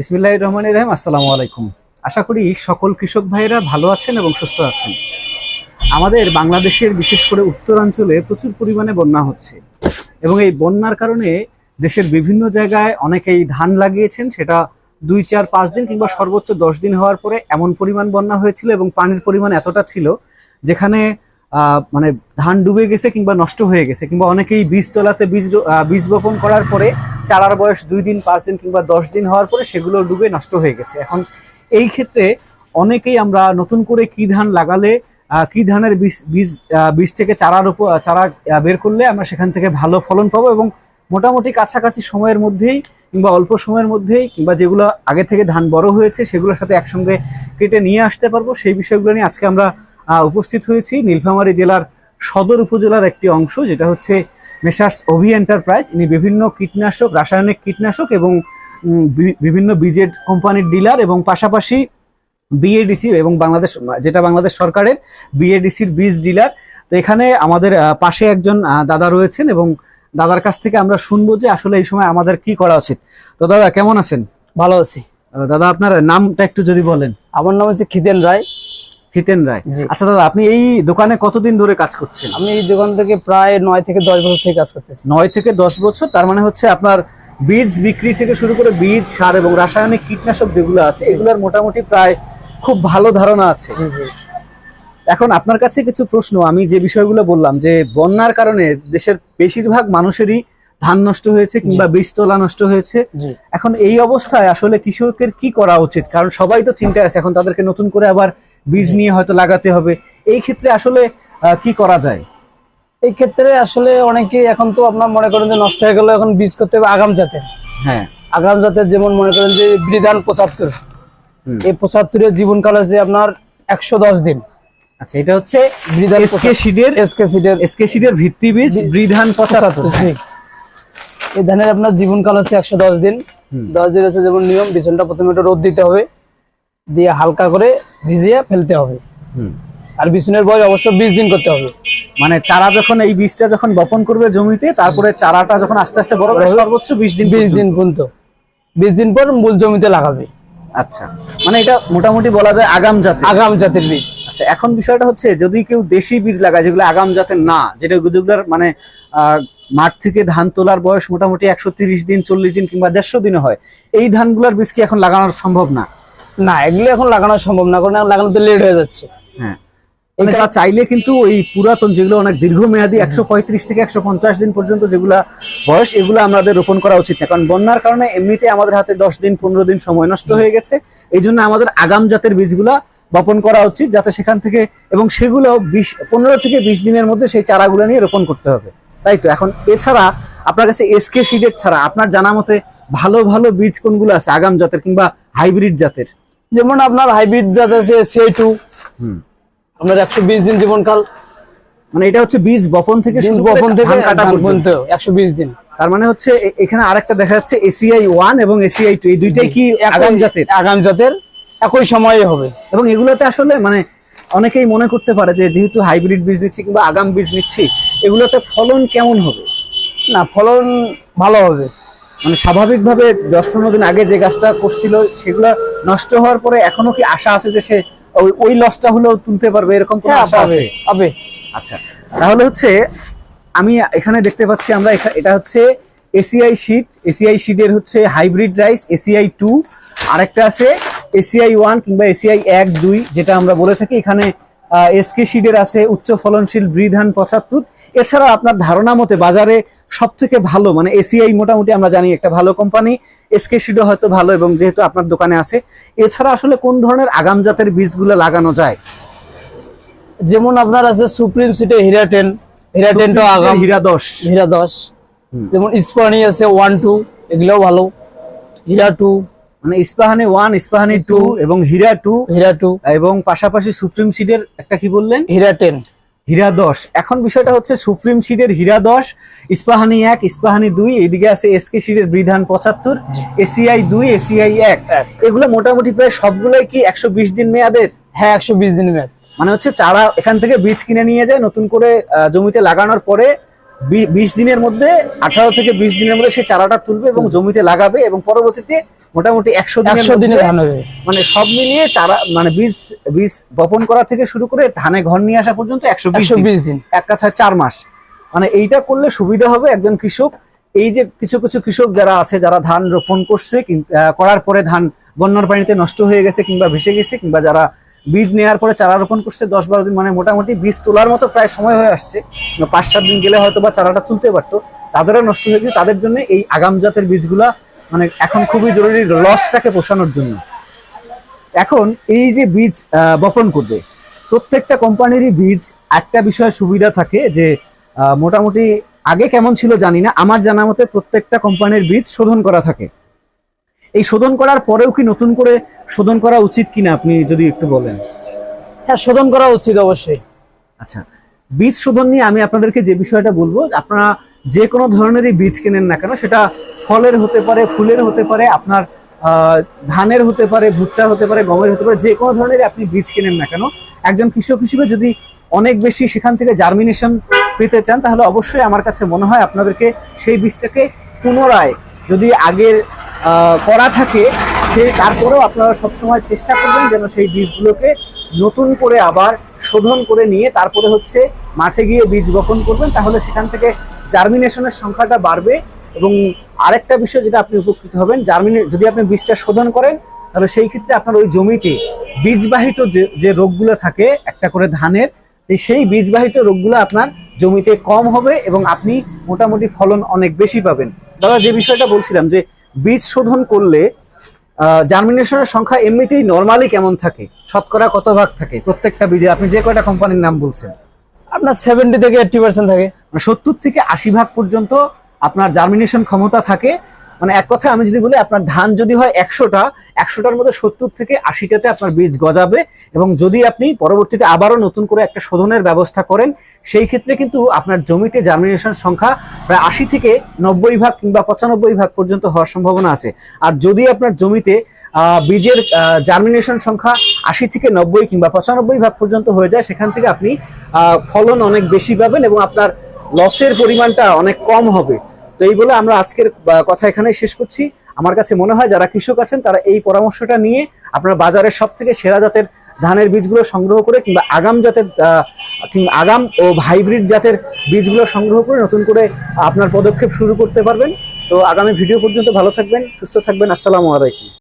বিসমিল্লাহ রহমান রহিম, আসসালামু আলাইকুম। আশা করি সকল কৃষক ভাইয়েরা ভালো আছেন এবং সুস্থ আছেন। আমাদের বাংলাদেশের বিশেষ করে উত্তরাঞ্চলে প্রচুর পরিমাণে বন্যা হচ্ছে এবং এই বন্যার কারণে দেশের বিভিন্ন জায়গায় অনেকেই ধান লাগিয়েছেন, সেটা দুই, চার, পাঁচ দিন কিংবা সর্বোচ্চ দশ দিন হওয়ার পরে এমন পরিমাণ বন্যা হয়েছিল এবং পানির পরিমাণ এতটা ছিল, যেখানে মানে ধান ডুবে গেছে কিংবা নষ্ট হয়ে গেছে, কিংবা অনেকেই বীজ তোলাতে বীজ বীজ বপন করার পরে চারার বয়স দুই দিন, পাঁচ দিন কিংবা দশ দিন হওয়ার পরে সেগুলো ডুবে নষ্ট হয়ে গেছে। এখন এই ক্ষেত্রে অনেকেই আমরা নতুন করে কি ধান লাগালে কি ধানের বীজ বীজ বীজ থেকে চারার উপর, চারা বের করলে আমরা সেখান থেকে ভালো ফলন পাবো এবং মোটামুটি কাছাকাছি সময়ের মধ্যেই কিংবা অল্প সময়ের মধ্যেই কিংবা যেগুলো আগে থেকে ধান বড় হয়েছে সেগুলোর সাথে একসঙ্গে কেটে নিয়ে আসতে পারব। সেই বিষয়গুলো নিয়ে আজকে আমরা উপস্থিত হয়েছি নীলফামারী জেলার সদর উপজেলার একটি অংশ যেটা হচ্ছে মেসার্স অভি এন্টারপ্রাইজ। ইনি বিভিন্ন কীটনাশক রাসায়নিক কীটনাশক এবং বিভিন্ন বীজের কোম্পানির ডিলার এবং পাশাপাশি বিএডিসি এবং বাংলাদেশ যেটা বাংলাদেশ সরকারের বিএডিসির বীজ ডিলার। তো এখানে আমাদের পাশে একজন দাদা রয়েছেন এবং দাদার কাছ থেকে আমরা শুনব যে আসলে এই সময় আমাদের কি করা উচিত। তো দাদা কেমন আছেন? ভালো আছি। দাদা আপনার নামটা একটু যদি বলেন। আমার নাম হচ্ছে খিদেন রায়। হিতেন রায়। আচ্ছা দাদা আপনি এই দোকানে কতদিন ধরে কাজ করছেন? আমি এই দোকান থেকে প্রায় নয় থেকে দশ বছর থেকে কাজ করতেছি। নয় থেকে দশ বছর তার মানে হচ্ছে আপনার বীজ বিক্রি থেকে শুরু করে বীজ সার এবং রাসায়নিক কীটনাশক যেগুলো আছে এগুলোর মোটামুটি প্রায় খুব ভালো ধারণা আছে। এখন আপনার কাছে কিছু প্রশ্ন আমি যে বিষয়গুলো বললাম যে বন্যার কারণে দেশের বেশিরভাগ মানুষেরই ধান নষ্ট হয়েছে কিংবা বীজ তোলা নষ্ট হয়েছে। এখন এই অবস্থায় আসলে কৃষকের কি করা উচিত? কারণ সবাই তো চিন্তায় আছে এখন তাদেরকে নতুন করে আবার বীজ নিয়ে হয়তো লাগাতে হবে। এই ক্ষেত্রে আসলে কি করা যায়? এই ক্ষেত্রে আসলে অনেকে এখন তো আপনার মনে করেন যে নষ্ট হয়ে গেল এখন বীজ করতে হবে আগাম জাতের। হ্যাঁ। আগাম জাতের যেমন মনে করেন যে বিধান পঁচাত্তর। এই পঁচাত্তরের জীবনকাল আছে আপনার একশো দশ দিন। আচ্ছা এটা হচ্ছে এসকে সিডের এসকে সিডের। এসকে সিডের ভিত্তি বীজ বৃধান পঁচাত্তর। এই ধানের আপনার জীবনকাল হচ্ছে একশো দশ দিন। দশ দিন হচ্ছে যেমন নিয়ম বিছনটা প্রথমে রোদ দিতে হবে। দিয়ে হালকা করে ভিজিয়ে ফেলতে হবে। আর বিছুনের বয়স অবশ্য বিশ দিন করতে হবে। মানে চারা যখন এই বীজটা যখন বপন করবে জমিতে তারপরে চারাটা যখন আস্তে আস্তে বড় হবে সর্বোচ্চ বিশ দিন বিশ দিন পর্যন্ত? বিশ দিন পর মূল জমিতে লাগাবে। আচ্ছা। মানে এটা মোটামুটি বলা যায় আগাম জাতের। আগাম জাতের বীজ। আচ্ছা এখন বিষয়টা হচ্ছে যদি কেউ দেশি বীজ লাগায় যেগুলো আগাম জাতের না যেটা যেগুলোর মানে মাঠ থেকে ধান তোলার বয়স মোটামুটি একশো তিরিশ দিন চল্লিশ দিন কিংবা দেড়শো দিনে হয় এই ধানগুলোর বীজ কি এখন লাগানো সম্ভব না? না এগুলো এখন লাগানো সম্ভব না কারণ লাগানো তো লেট হয়ে যাচ্ছে। হ্যাঁ। মানে তারা চাইলে কিন্তু ওই পুরাতন যেগুলো অনেক দীর্ঘমেয়াদী একশো পঁয়ত্রিশ থেকে একশো পঞ্চাশ দিন পর্যন্ত যেগুলা বয়স এগুলো আমাদের রোপণ করা উচিত না। কারণ বন্যার কারণে এমনিতে আমাদের হাতে দশ দিন পনেরো দিন সময় নষ্ট হয়ে গেছে। এই জন্য আমাদের আগাম জাতের বীজগুলা বপন করা উচিত যাতে সেখান থেকে এবং সেগুলো বিশ পনেরো থেকে বিশ দিনের মধ্যে সেই চারাগুলো নিয়ে রোপণ করতে হবে। তাই তো? এখন এছাড়া আপনার কাছে এসকে সিডের ছাড়া আপনার জানা মতে ভালো ভালো বীজ কোনগুলো আছে আগাম জাতের কিংবা হাইব্রিড জাতের? যেমন আপনার হাইব্রিড জাত আছে সি টু আপনার একশো বিশ দিন জীবনকাল। মানে এটা হচ্ছে বীজ বপন থেকে শুরু বপন থেকে কাটা পর্যন্ত। পর্যন্ত একশো বিশ দিন। তার মানে হচ্ছে এখানে আরেকটা দেখা যাচ্ছে এসিআই ওয়ান এবং এসিআই টু এই দুইটাই কি আগাম জাতের? আগাম জাতের একই সময়ে হবে। এবং এগুলোতে আসলে মানে অনেকেই মনে করতে পারে যে যেহেতু হাইব্রিড বীজ নিচ্ছি কিংবা আগাম বীজ নিচ্ছি এগুলোতে ফলন কেমন হবে? না ফলন ভালো হবে। মানে স্বাভাবিকভাবে দশ পনেরো দিন আগে যে গাছটা করছিল সেগুলো নষ্ট হওয়ার পরে এখনও কি আশা আছে যে সে ওই ওই লসটা হলেও তুলতে পারবে? এরকম কোনো হ্যাঁ আশা আছে? পাবে। আচ্ছা তাহলে হচ্ছে আমি এখানে দেখতে পাচ্ছি আমরা এটা হচ্ছে এসিআই শিট এসিআই শিটের হচ্ছে হাইব্রিড রাইস এসিআই টু আরেকটা আছে এসিআই ওয়ান কিংবা এসিআই এক দুই যেটা আমরা বলে থাকি এখানে এসকে শিডের আছে উচ্চ ফলনশীল বৃধান পঁচাত্তর। এছাড়া আপনার ধারণা মতে বাজারে সব থেকে ভালো মানে এসিআই মোটামুটি আমরা জানি একটা ভালো কোম্পানি এসকে শিডও হয়তো ভালো এবং যেহেতু আপনার দোকানে আছে। এছাড়া আসলে কোন ধরনের আগাম জাতের বীজগুলো লাগানো যায়? যেমন আপনার আছে সুপ্রিম সিটে হীরা টেন হীরা টেনটা আগাম। হীরা দশ। হীরা দশ। যেমন ইস্পানি আছে ওয়ান টু এগুলোও ভালো। হিরা টু মানে ইস্পাহানি ওয়ান ইস্পাহানি টু এবং হীরা টু হীরা টু। এবং পাশাপাশি সুপ্রিম সিডের একটা কি বললেন? হীরা টেন। হীরা দশ। এখন বিষয়টা হচ্ছে সুপ্রিম সিডের হীরা দশ ইস্পাহানি এক ইস্পাহানি দুই এইদিকে আছে এসকে সিডের বিধান পঁচাত্তর এসিআই দুই এসিআই এক। এগুলো মোটামুটি প্রায় সবগুলোই কি একশো বিশ দিন মেয়াদের? হ্যাঁ একশো বিশ দিন মেয়াদ। মানে হচ্ছে চারা এখান থেকে বীজ কিনে নিয়ে যায় নতুন করে জমিতে লাগানোর পরে বিশ দিনের মধ্যে আঠারো থেকে বিশ দিনের মধ্যে সেই চারাটা তুলবে এবং জমিতে লাগাবে এবং পরবর্তীতে মোটামুটি একশো একশো দিনে ধান হবে। মানে সব মিলিয়ে চারা মানে বীজ বীজ বপন করা থেকে শুরু করে ধানে ঘর নিয়ে আসা পর্যন্ত একশো বিশ দিন। বিশ দিন। এক কথা চার মাস। মানে এইটা করলে সুবিধা হবে একজন কৃষক। এই যে কিছু কিছু কৃষক যারা আছে যারা ধান রোপণ করছে করার পরে ধান বন্যার পানিতে নষ্ট হয়ে গেছে কিংবা ভেসে গেছে কিংবা যারা বীজ নেওয়ার পরে চারা রোপণ করছে দশ বারো দিন মানে মোটামুটি বীজ তোলার মতো প্রায় সময় হয়ে আসছে। পাঁচ সাত দিন গেলে হয়তো বা চারাটা তুলতে পারতো। তাদেরও নষ্ট হয়ে গেছে। তাদের জন্য এই আগাম জাতের বীজগুলা মানে এখন খুবই জরুরি লসটাকে পোষানোর জন্য। এখন এই যে বীজ বপন করবে প্রত্যেকটা কোম্পানিরই বীজ একটা বিষয়ে সুবিধা থাকে যে মোটামুটি আগে কেমন ছিল জানি না আমার জানা মতে প্রত্যেকটা কোম্পানির বীজ শোধন করা থাকে। এই শোধন করার পরেও কি নতুন করে শোধন করা উচিত কিনা আপনি যদি একটু বলেন। হ্যাঁ শোধন করা উচিত অবশ্যই। আচ্ছা বীজ শোধন নিয়ে আমি আপনাদেরকে যে বিষয়টা বলব আপনারা যে কোনো ধরনেরই বীজ কেনেন না কেন, সেটা ফলের হতে পারে, ফুলের হতে পারে, আপনার ধানের হতে পারে, ভুট্টার হতে পারে, গমের হতে পারে, যে কোনো ধরনের আপনি বীজ কেনেন না কেন। একজন কৃষক হিসেবে যদি অনেক বেশি সেখান থেকে জার্মিনেশন পেতে চান, তাহলে অবশ্যই আমার কাছে মনে হয় আপনাদেরকে সেই বীজটাকে পুনরায় যদি আগের করা থাকে, সে তারপরেও আপনারা সবসময় চেষ্টা করবেন যেন সেই বীজগুলোকে নতুন করে আবার শোধন করে নিয়ে তারপরে হচ্ছে মাঠে গিয়ে বীজ বপন করবেন, তাহলে সেখান থেকে জার্মিনেশনের সংখ্যাটা বাড়বে এবং আরেকটা বিষয় যেটা আপনি উপকৃত হবেন, জার্মিনে যদি আপনি বীজটা শোধন করেন, তাহলে সেই ক্ষেত্রে আপনার ওই জমিতে বীজবাহিত যে যে রোগগুলো থাকে, একটা করে ধানের সেই বীজবাহিত রোগগুলো আপনার জমিতে কম হবে এবং আপনি মোটামুটি ফলন অনেক বেশি পাবেন। দাদা, যে বিষয়টা বলছিলাম যে বীজ শোধন করলে জার্মিনেশনের সংখ্যা এমনিতেই নর্মালি কেমন থাকে? শতকরা কত ভাগ থাকে প্রত্যেকটা বীজে? আপনি যে কয়টা কোম্পানির নাম বলছেন? আপনার সেভেন্টি থেকে এইটটি পার্সেন্ট থাকে। মানে সত্তর থেকে আশি ভাগ পর্যন্ত আপনার জার্মিনেশন ক্ষমতা থাকে। মানে এক কথায় আমি যদি বলি, আপনার ধান যদি হয় একশোটা, একশোটার মধ্যে সত্তর থেকে আশিটাতে আপনার বীজ গজাবে এবং যদি আপনি পরবর্তীতে আবারও নতুন করে একটা শোধনের ব্যবস্থা করেন, সেই ক্ষেত্রে কিন্তু আপনার জমিতে জার্মিনেশন সংখ্যা প্রায় আশি থেকে নব্বই ভাগ কিংবা পঁচানব্বই ভাগ পর্যন্ত হওয়ার সম্ভাবনা আছে। আর যদি আপনার জমিতে বীজের জার্মিনেশন সংখ্যা আশি থেকে নব্বই কিংবা পঁচানব্বই ভাগ পর্যন্ত হয়ে যায়। সেখান থেকে আপনি ফলন অনেক বেশি পাবেন এবং আপনার লসের পরিমাণটা অনেক কম হবে। তো এই বলে আমরা আজকের কথা এখানে শেষ করছি। আমার কাছে মনে হয় যারা কৃষক আছেন, তারা এই পরামর্শটা নিয়ে আপনার বাজারের সব থেকে সেরা জাতের ধানের বীজগুলো সংগ্রহ করে কিংবা আগাম জাতের কিংবা আগাম ও হাইব্রিড জাতের বীজগুলো সংগ্রহ করে নতুন করে আপনার পদক্ষেপ শুরু করতে পারবেন। তো আগামী ভিডিও পর্যন্ত ভালো থাকবেন, সুস্থ থাকবেন। আসসালামু আলাইকুম।